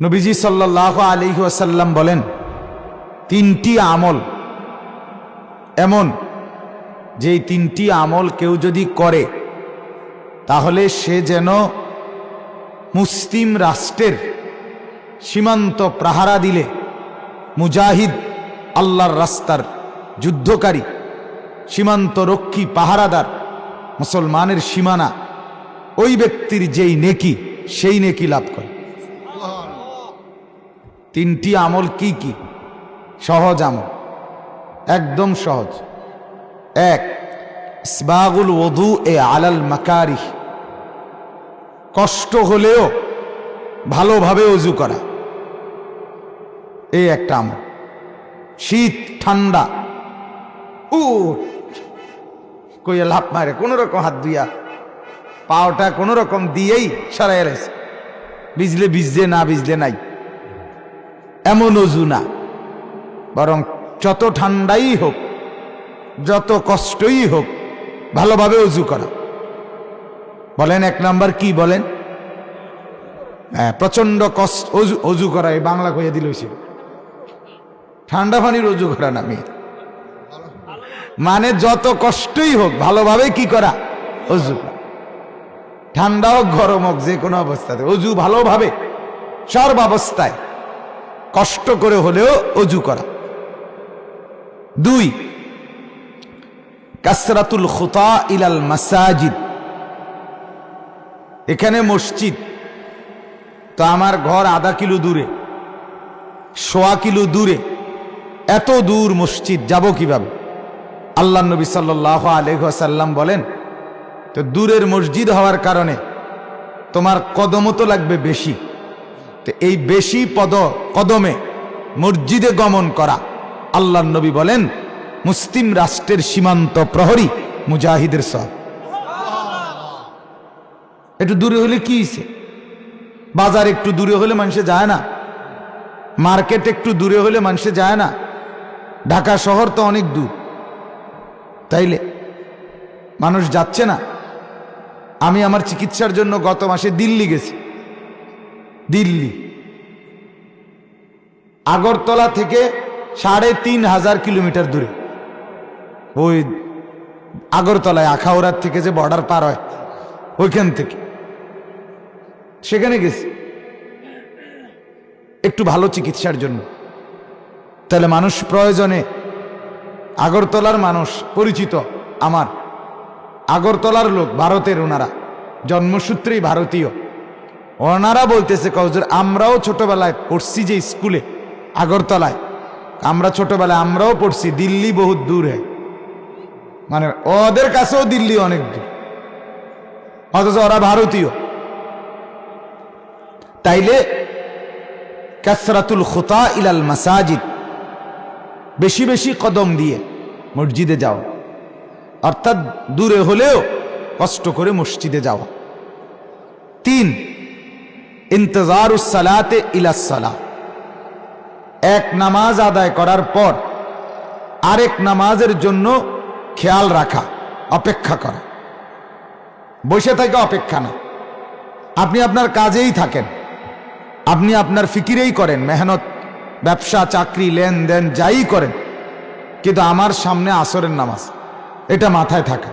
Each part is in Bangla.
নবীজি সাল্লাহ আলী ওয়াসাল্লাম বলেন, তিনটি আমল এমন যে তিনটি আমল কেউ যদি করে, তাহলে সে যেন মুসলিম রাষ্ট্রের সীমান্ত প্রাহারা দিলে মুজাহিদ আল্লাহর রাস্তার যুদ্ধকারী সীমান্ত রক্ষী পাহারাদার, মুসলমানের সীমানা, ওই ব্যক্তির যেই নেকি, সেই নেকি লাভ করে। তিনটি আমল কি কি? সহজ আমল। একদম সহজ। এক, ইসবাগুল ওদু এ আলাল মাকারি কষ্ট হলেও ভালোভাবে অজু করা। এই একটা আমল। শীত, ঠান্ডা। ও কইয়া লাভ মারে কোন রকম হাত দিয়া পাওটা কোন রকম দিয়েই সরাই এলাইছে বিজলে বিজলে না বিজলে নাই। এমন অজু না। বরং যত ঠান্ডাই হোক, যত কষ্টই হোক, ভালোভাবে অজু করা। বলেন এক নাম্বার কি বলেন? হ্যাঁ প্রচণ্ড কষ্ট, অজু অজু করা, এই বাংলা কইয়া দিল ঠান্ডা পানির অজু করা না মেয়ে। মানে যত কষ্টই হোক, ভালোভাবে কি করা? অজু ঠান্ডা হোক, গরম হোক, যে কোনো অবস্থাতে। অজু ভালোভাবে, সর্বাবস্থায়। কষ্ট করে হলেও অজু করা। দুই, কাসরাতুল খুতা ইলাল মাসাজিদ। এখানে মসজিদ। তো আমার ঘর আধা কিলো দূরে, সোয়া কিলো দূরে। এত দূর মসজিদ, যাব কীভাবে? আল্লাহ নবী সাল্লাহ আলহাসাল্লাম বলেন, তো দূরের মসজিদ হওয়ার কারণে তোমার কদমও তো লাগবে বেশি। তো এই বেশি পদ, কদমে মসজিদে গমন করা। আল্লাহ নবী বলেন, মুসলিম রাষ্ট্রের সীমান্ত প্রহরী মুজাহিদের সব। একটু দূরে হলে কি বাজার একটু দূরে হলে মানুষে যায় না। মার্কেট একটু দূরে হলে মানুষে যায় না। ঢাকা শহর তো অনেক দূর। তাইলে মানুষ যাচ্ছে না। আমি আমার চিকিৎসার জন্য গত মাসে দিল্লি গেছি। দিল্লি। আগরতলা থেকে সাড়ে তিন হাজার কিলোমিটার দূরে। ওই আগরতলায়, আখাউড়ার থেকে যে বর্ডার পার হয়, ওইখান থেকে। সেখানে গেছি। একটু ভালো চিকিৎসার জন্য। তাহলে মানুষ প্রয়োজনে, আগরতলার মানুষ পরিচিত আমার। আগরতলার লোক, ভারতের ওনারা। জন্মসূত্রেই ভারতীয়। ওনারা বলতেছে কজর আমরাও ছোটবেলায় পড়ছি যে স্কুলে, আগরতলায়। আমরা ছোটবেলায় আমরাও পড়ছি, দিল্লি বহুত দূর। মানে ওদের কাছেও দিল্লি অনেক দূর। অথচ ওরা ভারতীয়। তাইলে কাসরাতুল খোতা ইলাল মাসাজিদ, বেশি বেশি কদম দিয়ে মসজিদে যাও অর্থাৎ দূরে হলেও কষ্ট করে মসজিদে যাওয়া। তিন ইন্তজারুসালাতে ইলাসালা এক নামাজ আদায় করার পর আরেক নামাজের জন্য খেয়াল রাখা, অপেক্ষা করা। বসে থাকে অপেক্ষা না। আপনি আপনার কাজেই থাকেন। আপনি আপনার ফিকিরেই করেন, মেহনত, ব্যবসা, চাকরি, লেনদেন, যাই করেন। কিন্তু আমার সামনে আসরের নামাজ, এটা মাথায় থাকা।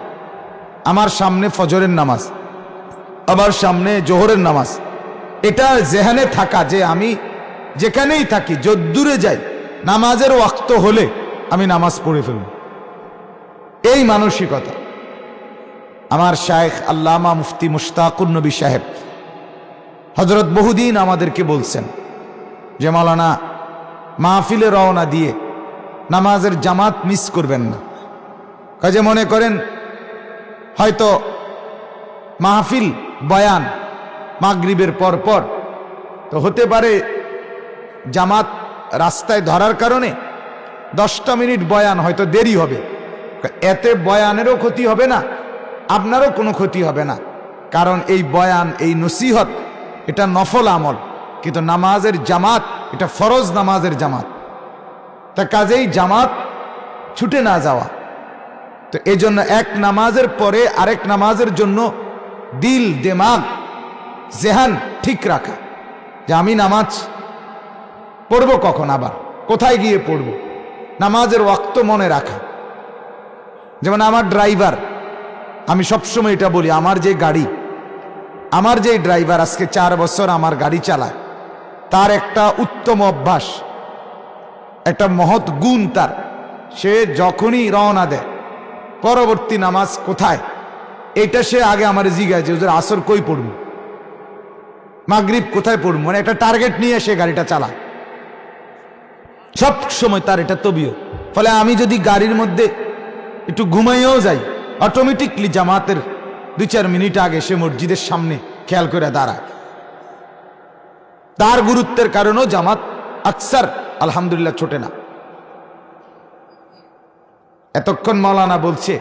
আমার সামনে ফজরের নামাজ, আবার সামনে জোহরের নামাজ এটা জেহানে থাকা, যে আমি যেখানেই থাকি, যদ্দূরে যাই, নামাজের ওয়াক্ত হলে আমি নামাজ পড়ে ফেলব। এই মানসিকতা। আমার শায়েখ আল্লামা মুফতি মুশতাকুর নবী সাহেব হজরত বহুদিন আমাদেরকে বলছেন যে মালানা মাহফিলে রওনা দিয়ে নামাজের জামাত মিস করবেন না। কাজে মনে করেন, হয়তো মাহফিল বয়ান মাগরিবের পর পর। তো হতে পারে জামাত রাস্তায় ধরার কারণে দশটা মিনিট বয়ান হয়তো দেরি হবে। এতে বয়ানেরও ক্ষতি হবে না, আপনারও কোনো ক্ষতি হবে না। কারণ এই বয়ান, এই নসিহত, এটা নফল আমল। কিন্তু নামাজের জামাত, এটা ফরজ নামাজের জামাত। তা কাজেই জামাত ছুটে না যাওয়া। তো এই জন্য এক নামাজের পরে আরেক নামাজের জন্য দিল, দেমাগ জেহান ঠিক রাখা। যে আমি নামাজ পড়ব কখন আবার? কোথায় গিয়ে পড়ব? নামাজের ওয়াক্ত মনে রাখা। যেমন আমার ড্রাইভার, আমি সবসময় এটা বলি, আমার যে গাড়ি, আমার যে ড্রাইভার আজকে চার বছর আমার গাড়ি চালায়, তার একটা উত্তম অভ্যাস, একটা মহৎ গুণ তার। সে যখনই রওনা দেয়, পরবর্তী নামাজ কোথায়? এটা সে আগে আমার জিজ্ঞাসা যে আসর কই পড়ব? মাগরিব কোথায় পড়ব? মানে একটা টার্গেট নিয়ে সে গাড়িটা চালায়। সব সময় তার এটা তবিও ফলে আমি যদি গাড়ির মধ্যে একটু ঘুমাইয়েও যাই অটোমেটিকলি জামাতের দুই চার মিনিট আগে সে মসজিদের সামনে খেয়াল করে দাঁড়ায়। তার গুরুত্বের কারণেও জামাত আকসার আলহামদুলিল্লাহ ছোটে না। এতক্ষণ মাওলানা বলছে,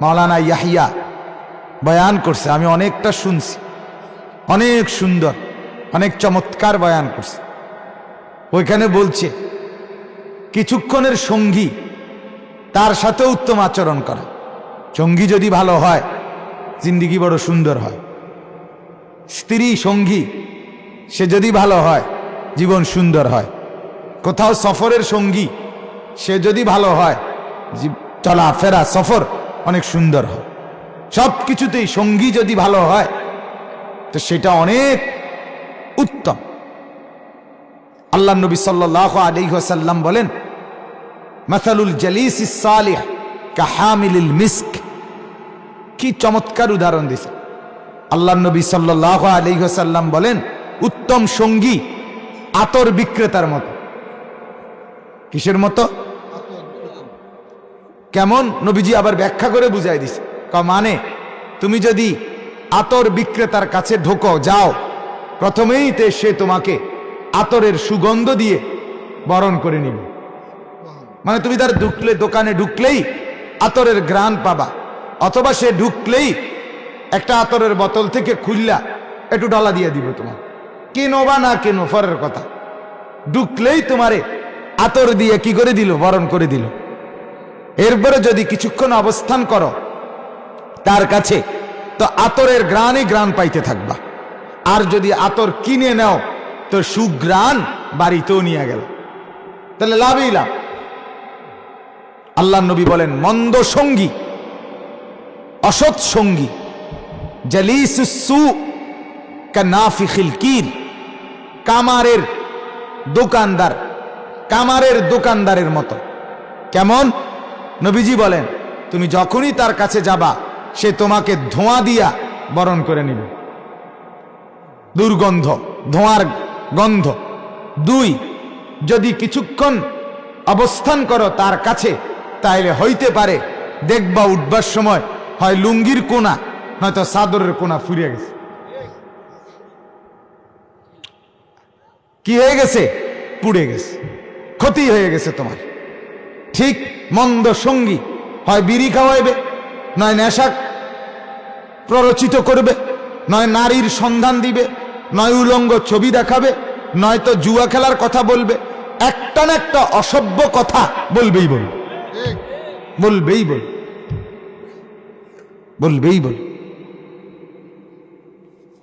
মাওলানা ইয়াহিয়া বয়ান করছে, আমি অনেকটা শুনছি। অনেক সুন্দর, অনেক চমৎকার বয়ান করছে। ওইখানে বলছে, কিছুক্ষণের সঙ্গী, তার সাথে উত্তম আচরণ করা। সঙ্গী যদি ভালো হয়, জিন্দিগি বড় সুন্দর হয়। স্ত্রী সঙ্গী, সে যদি ভালো হয়, জীবন সুন্দর হয়। কোথাও সফরের সঙ্গী, সে যদি ভালো হয়, জীব- চলাফেরা, সফর অনেক সুন্দর হয়। সব কিছুতেই সঙ্গী যদি ভালো হয় তো সেটা অনেক উত্তম। আল্লাহ নবী সাল্লাহ আলিহাসাল্লাম বলেন, মাসালুল জালিস সালিহ কাহামিলিল মিস্ক। কি চমৎকার উদাহরণ দিছে। আল্লাহ নবী সাল্লাহ আলিহাসাল্লাম বলেন, উত্তম সঙ্গী আতর বিক্রেতার মতো। কিসের মতো? কেমন? নবীজি আবার ব্যাখ্যা করে বুঝাই দিছে। ক মানে তুমি যদি আতর বিক্রেতার কাছে ঢোকো, যাও। প্রথমেই তে সে তোমাকে আতরের সুগন্ধ দিয়ে বরণ করে নিবে। মানে তুমি তার ঢুকলে, দোকানে ঢুকলেই আতরের গ্রান পাবা, অথবা সে ঢুকলেই একটা আতরের বোতল থেকে খুললা একটু ডলা দিয়ে দিব তোমার কেনো বা না কেনো ফরের কথা। ঢুকলেই তোমারে আতর দিয়ে কি করে দিল? বরণ করে দিল। এরপরে যদি কিছুক্ষণ অবস্থান করো, তার কাছে তো আতরের গ্রানে গ্রান পাইতে থাকবা। আর যদি আতর কিনে নাও, তো সুগ্রান বাড়িতেও নিয়ে গেল। তাহলে লাভই লাভ। আল্লাহ নবী বলেন, মন্দ সঙ্গী, অসৎ সঙ্গী জালিসু কানাফিখিল কির, কামারের দোকানদার, কামারের দোকানদারের মতো। কেমন? নবীজি বলেন, তুমি যখনই তার কাছে যাবা সে তোমাকে ধোঁয়া দিয়া বরণ করে নিবে। দুর্গন্ধ, ধোঁয়ার গন্ধ। দুই, যদি কিছুক্ষণ অবস্থান করো তার কাছে, তাইলে হইতে পারে দেখবা উঠবার সময় হয় লুঙ্গির কোনা, নয়তো চাদরের কোনা ফুরিয়ে গেছে। কি হয়ে গেছে? পুড়ে গেছে। ক্ষতি হয়ে গেছে তোমার। ঠিক মন্দ সঙ্গী হয় বিড়ি খাওয়াইবে। নয় নেশা প্ররোচিত করবে, নয় নারীর সন্ধান দিবে, নয় উলঙ্গ ছবি দেখাবে নয়তো জুয়া খেলার কথা বলবে, একটা না একটা অসভ্য কথা বলবেই বল বলবেই বল বলবেই বল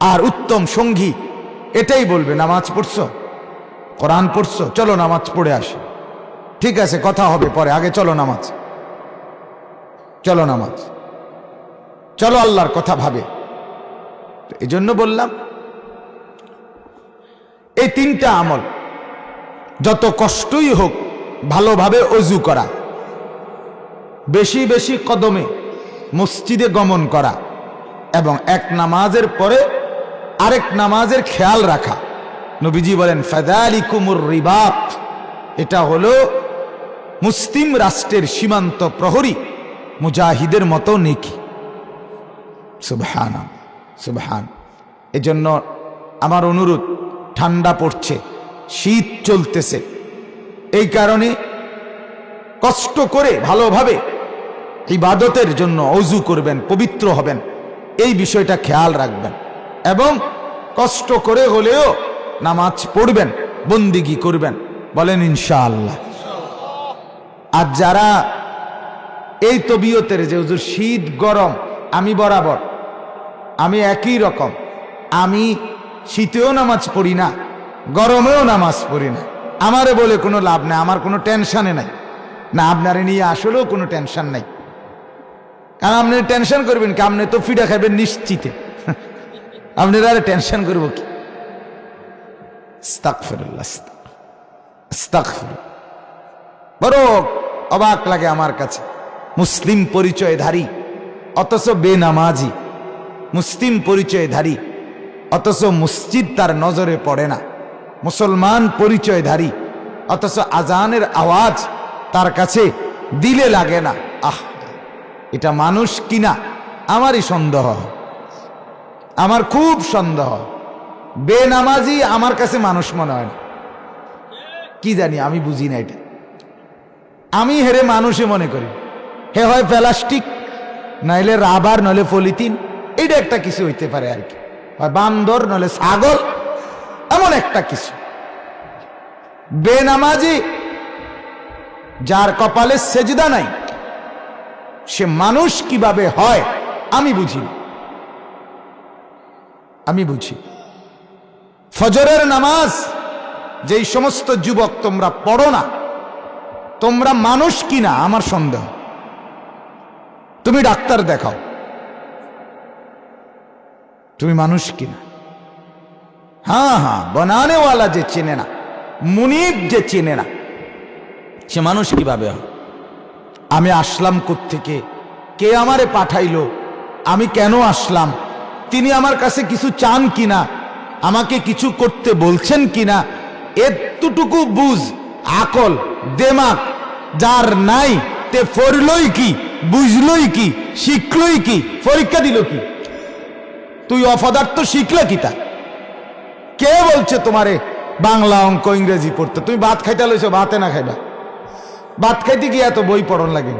আর উত্তম সঙ্গী, এটাই বলবে, নামাজ পড়ছো? কোরআন পড়ছো? চলো নামাজ পড়ে আসি। ঠিক আছে, কথা হবে পরে, আগে চলো নামাজ। চলো নামাজ। চলো আল্লাহর কথা ভাবে। এই জন্য বললাম, এই তিনটা আমল যত কষ্টই হোক ভালোভাবে অজু করা, বেশি বেশি কদমে মসজিদে গমন করা এবং এক নামাজের পরে আরেক নামাজের খেয়াল রাখা। নবীজি বলেন ফেদালি কুমুর রিবাত এটা হলো মুসলিম রাষ্ট্রের সীমান্ত প্রহরী মুজাহিদের মতো নেকি। সুবহান সুবহান। এজন্য আমার অনুরোধ, ঠান্ডা পড়ছে, শীত চলতেছে। এই কারণে কষ্ট করে ভালোভাবে ইবাদতের জন্য অজু করবেন, পবিত্র হবেন, এই বিষয়টা খেয়াল রাখবেন। এবং কষ্ট করে হলেও নামাজ পড়বেন, বন্দিগি করবেন, বলেন ইনশাআল্লাহ। আর যারা এই তবিয়তের যে শীত গরম, আমি বরাবর আমি একই রকম। আমি শীতেও নামাজ পড়ি না, গরমেও নামাজ পড়ি না। আমারে বলে কোনো লাভ নাই, আমার কোনো টেনশানে নাই। না, আপনারে নিয়ে আসলেও কোনো টেনশন নাই। কারণ আপনি টেনশন করবেন কি? আপনি তো ফিডা খাইবেন নিশ্চিতে। আপনারা আরে টেনশন করব কি। বড় অবাক লাগে আমার কাছে। মুসলিম পরিচয়ধারী, অথচ বেনামাজি। মুসলিম পরিচয়ধারী অথচ মসজিদ তার নজরে পড়ে না। মুসলমান পরিচয়ধারী অথচ আজানের আওয়াজ তার কাছে দিলে লাগে না। আহ, এটা মানুষ কিনা? আমারই সন্দেহ। আমার খুব সন্দেহ। বেনামাজি আমার কাছে মানুষ মনে হয় না। কি জানি, আমি বুঝি না এটা। আমি হেরে মানুষে মনে করি। হে হয় প্লাস্টিক, নাইলে রাবার, নইলে পলিথিন। এটা একটা কিছু হইতে পারে আর কি। বান্দর নইলে ছাগল, এমন একটা কিছু। বেনামাজি, যার কপালে সেজদা নাই, সে মানুষ কীভাবে হয়, আমি বুঝি আমি বুঝি। ফজরের নামাজ, যেই সমস্ত যুবক তোমরা পড়ো না, তোমরা মানুষ কিনা, আমার সন্দেহ। তুমি ডাক্তার দেখাও। তুমি মানুষ কিনা? হ্যাঁ হ্যাঁ বনানেওয়ালা যে চেনে না, মুনিব যে চেনে না, সে মানুষ কীভাবে হয়? আমি আসলাম থেকে কে আমারে পাঠাইলো? আমি কেন আসলাম? তিনি আমার কাছে কিছু চান কিনা? আমাকে কিছু করতে বলছেন কিনা? এতটুকু বুঝ, আকল, দেমাক, যার নাই, তে ফরলই কি, বুঝলই কি, শিখলই কি, পরীক্ষা দিল কি? তুই অপদার্থ শিখলে কি তা? কে বলছে তোমারে বাংলা অঙ্ক ইংরেজি পড়তে? তুমি ভাত খাইতে লইছো, ভাতে না খাইবা? ভাত খাইতে গিয়ে এত বই পড়ন লাগে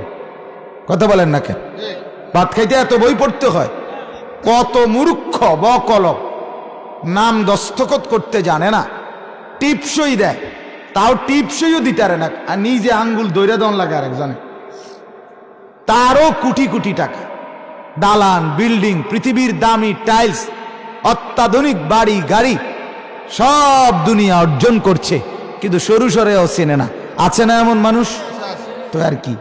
কথা বলেন না কেন? ভাত খাইতে এত বই পড়তে হয়? কত মূর্খ, বকল, নাম দস্তখত করতে জানে না। টিপসই দেয়। তাও টিপসইও দিতে না। আর নিজে আঙ্গুল দৈরা দন লাগে আরেকজনে। তারও কোটি কোটি টাকা। দালান বিল্ডিং পৃথিবীর দামি টাইলস অত্যাধুনিক বাড়ি গাড়ি সব দুনিয়া অর্জন করছে। কিন্তু সরু সরেও চেনে না। আছে না এমন মানুষ? তো আর কি?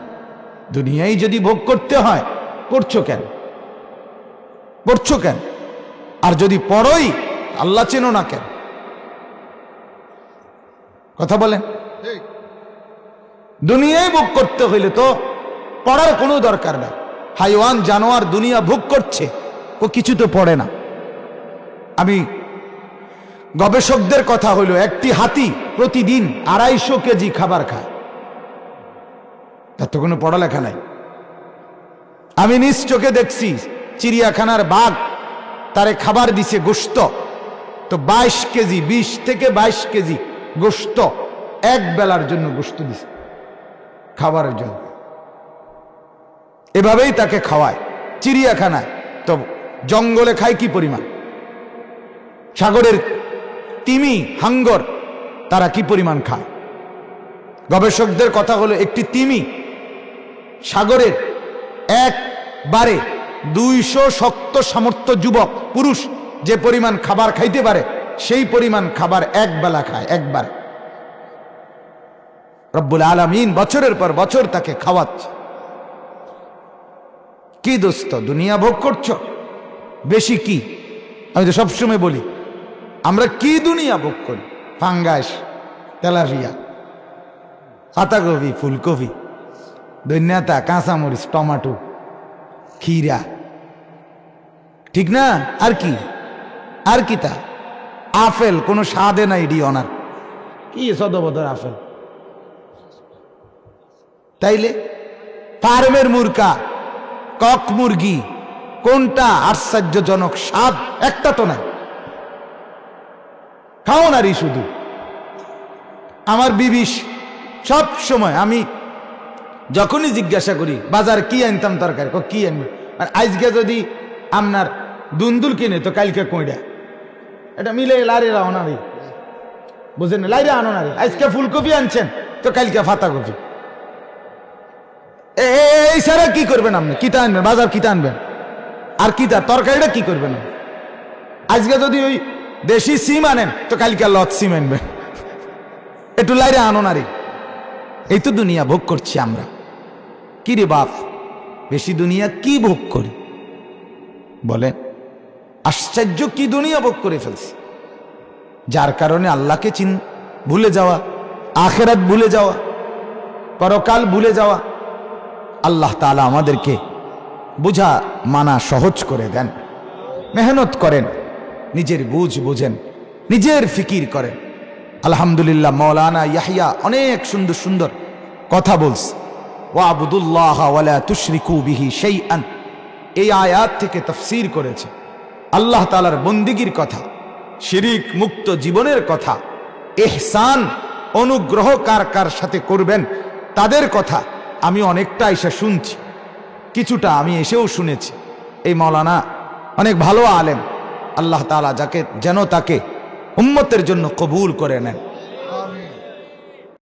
দুনিয়ায় যদি ভোগ করতে হয় করছ কেন? করছ কেন? আর যদি পড়ই আল্লাহ চেনো না কেন? কথা বলেন। দুনিয়ায় ভোগ করতে হইলে তো পড়ার কোনো দরকার নাই। হাইওয়ান, জানোয়ার দুনিয়া ভোগ করছে, ও কিছু তো পড়ে না। আমি গবেষকদের কথা হইল, একটি হাতি প্রতিদিন আড়াইশো কেজি খাবার খায়। তার তো কোনো পড়ালেখা নাই। আমি নিজ চোখে দেখছি, চিড়িয়াখানার বাঘ তারে খাবার দিছে গোস্ত তো বাইশ কেজি, বিশ থেকে বাইশ কেজি গোস্ত এক বেলার জন্য গোস্ত দিছে, খাবারের জন্য। এভাবেই তাকে খাওয়ায়, চিড়িয়াখানায়। তো জঙ্গলে খায় কি পরিমাণ? সাগরের তিমি, হাঙ্গর, তারা কি পরিমাণ খায়? গবেষকদের কথা হলো একটি তিমি সাগরের একবারে দুইশো শক্ত সামর্থ্য যুবক, পুরুষ যে পরিমাণ খাবার খাইতে পারে, সেই পরিমাণ খাবার এক বেলা খায়, একবার। রব্বুল আলমিন বছরের পর বছর তাকে খাওয়াচ্ছে। কি দোস্ত, দুনিয়া ভোগ করছ? বেশি কি? আমি তো সবসময় বলি, আমরা কি দুনিয়া ভোগ করি? ফাঙ্গাস, তেলাপিয়া পাতাকপি ফুলকপি, ধন্যতা, কাঁচামরিচ, টমাটো খিরা ঠিক না? আর কি? আর কি তা? আপেল, কোনো স্বাদে নাই ডি অনার। কি সদবদর আপেল? তাইলে, ফার্মের মুরকা। কক মুরগি। কোনটা আশ্চর্যজনক স্বাদ? একটা তো নাই। খাও নারী শুধু। আমার বিবিস সব সময় আমি যখনই জিজ্ঞাসা করি, বাজার কি আনতাম তরকারি? ক আনবে? আর আজকে যদি আপনার দুন্দুল কিনে, তো কালকে কইডা এটা মিলে লারে রাও নারী বুঝেন লাইরে আনো না নারী আজকে ফুলকপি আনছেন, তো কালকে ফাতা কপি এ- এ- এই ছাড়া কি করবেন আপনি? কিতা আনবেন? বাজার কিতা আনবেন? আর কিতা তরকারিটা কি করবেন? আজকে যদি ওই দেশি সিম আনেন, তো কালকে লত সিম আনবেন। একটু লাইরে আনো না রে। এই তো দুনিয়া ভোগ করছি আমরা। কি রে বাপ? বেশি দুনিয়া কি ভোগ করি? বলেন, আশ্চর্য কি দুনিয়া ভোগ করে ফেলছি? যার কারণে আল্লাহকে চিন ভুলে যাওয়া, আখেরাত ভুলে যাওয়া, পরকাল ভুলে যাওয়া আল্লাহ তালা আমাদেরকে বুঝা, মানা সহজ করে দেন। মেহনত করেন, নিজের বুঝ বুঝেন, নিজের ফিকির করেন। আলহামদুলিল্লাহ মৌলানা ইয়াহিয়া অনেক সুন্দর সুন্দর কথা বলছে। ওয়াবুদুল্লাহ ওয়ালা তুশরিকু বিহি শাইআন। এই আয়াত থেকে তফসির করেছে। আল্লাহ তালার বন্দিগির কথা, শিরিক মুক্ত জীবনের কথা, এহসান অনুগ্রহ কার কার সাথে করবেন, তাদের কথা আমি অনেকটা এসে শুনছি। কিছুটা আমি এসেও শুনেছি। এই মৌলানা অনেক ভালো আলেম। আল্লাহ তালা যাকে, যেন তাকে উম্মতের জন্য কবুল করে নেন।